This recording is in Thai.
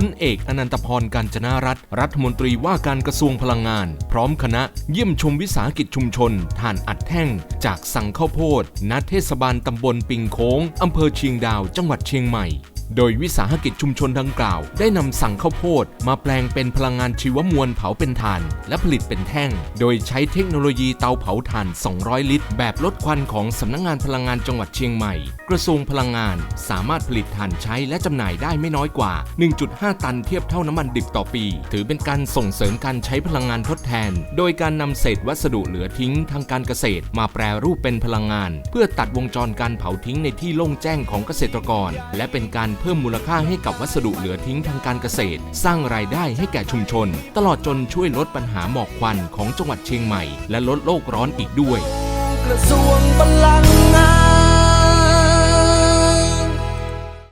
พลเอกอนันตพรกาญจนารัตรัฐมนตรีว่าการกระทรวงพลังงาน พร้อมคณะเยี่ยมชมวิสาหกิจชุมชนท่านอัดแท่ง จากสังข้าวโพดณเทศบาลตำบลปิงโค้งอำเภอเชียงดาวจังหวัดเชียงใหม่ โดยวิสาหกิจชุมชนดังกล่าว ได้นำสั่งข้าวโพด มาแปลงเป็นพลังงานชีวมวลเผาเป็นถ่าน และผลิตเป็นแท่ง โดยใช้เทคโนโลยีเตาเผาถ่าน 200 ลิตร แบบลดควันของสำนักงงานพลังงานจังหวัดเชียงใหม่ กระทรวงพลังงานสามารถผลิตถ่านใช้และจำหน่ายได้ไม่น้อยกว่า 1.5 ตันเทียบเท่าน้ำมันดิบต่อปี ถือเป็นการส่งเสริมการใช้พลังงานทดแทน โดยการนำเศษวัสดุเหลือทิ้งทางการเกษตร มาแปรรูปเป็นพลังงาน เพื่อตัดวงจรการเผาทิ้งในที่โล่งแจ้งของเกษตรกร และเป็นการเพิ่มมูลค่าให้กับวัสดุเหลือทิ้งทางการเกษตร สร้างรายได้ให้แก่ชุมชน ตลอดจนช่วยลดปัญหาหมอกควันของจังหวัดเชียงใหม่ และลดโลกร้อนอีกด้วย กระทรวงพลังงา